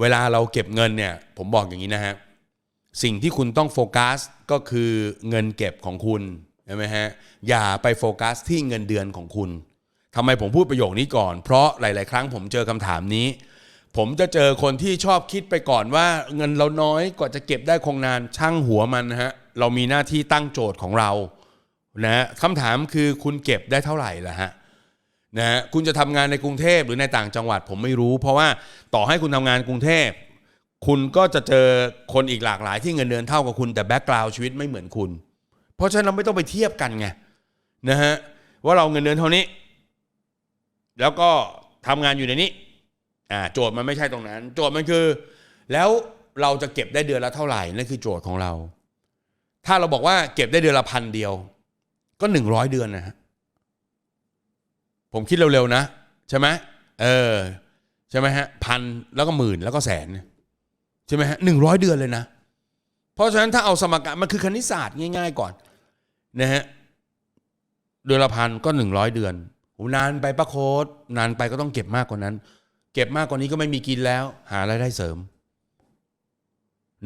เวลาเราเก็บเงินเนี่ยผมบอกอย่างนี้นะฮะสิ่งที่คุณต้องโฟกัสก็คือเงินเก็บของคุณใช่ไหมฮะอย่าไปโฟกัสที่เงินเดือนของคุณทำไมผมพูดประโยคนี้ก่อน เพราะหลาย ๆ ครั้งผมเจอคำถามนี้ ผมจะเจอคนที่ชอบคิดไปก่อนว่า เงินเราน้อยกว่าจะเก็บได้คงนานช่างหัวมันนะฮะเรามีหน้าที่ตั้งโจทย์ของเรานะฮะคำถามคือคุณเก็บได้เท่าไหร่ล่ะฮะ นะฮะคุณจะทำงานในกรุงเทพหรือในต่างจังหวัดผมไม่รู้ เพราะว่าต่อให้คุณทำงานกรุงเทพคุณก็จะเจอคนอีกหลากหลายที่เงินเดือนเท่ากับคุณแต่แบ็กกราวด์ชีวิตไม่เหมือนคุณ เพราะฉะนั้นเราไม่ต้องไปเทียบกันไงนะฮะว่าเราเงินเดือนเท่านี้ แล้วก็ทำงานอยู่ในนี้อ่าโจทย์มันไม่ใช่ตรงนั้น โจทย์มันคือ แล้วเราจะเก็บได้เดือนละเท่าไหร่นั่นคือโจทย์ของเรา ถ้าเราบอกว่าเก็บได้เดือนละพันเดียว ก็หนึ่งร้อยเดือนนะฮะ ผมคิดเร็วๆนะ ใช่ไหมเออ ใช่ไหมฮะพันแล้วก็หมื่นแล้วก็แสน ใช่ไหมฮะหนึ่งร้อยเดือนเลยนะ เพราะฉะนั้นถ้าเอาสมการมันคือคณิตศาสตร์ง่าย ๆ ก่อนนะฮะเดือนละพันก็หนึ่งร้อยเดือนนานไปปะโคดนานไปก็ต้องเก็บมากกว่านั้น เก็บมากกว่านี้ก็ไม่มีกินแล้ว หารายได้เสริม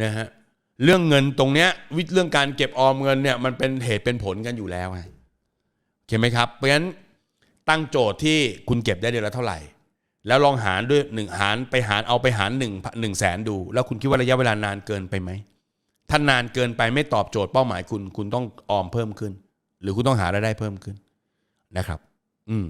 นะฮะเรื่องเงินตรงเนี้ยวิธีเรื่องการเก็บออมเงินเนี่ยมันเป็นเหตุเป็นผลกันอยู่แล้วไงเห็นไหมครับเพราะฉะนั้น ตั้งโจทย์ที่คุณเก็บได้เดือนละเท่าไหร่ แล้วลองหารด้วยหนึ่งหารไปหารเอาไปหารหนึ่งหนึ่งแสนดู แล้วคุณคิดว่าระยะเวลานานเกินไปไหมถ้านานเกินไปไม่ตอบโจทย์เป้าหมายคุณ คุณต้องออมเพิ่มขึ้น หรือคุณต้องหารายได้เพิ่มขึ้นนะครับ อืม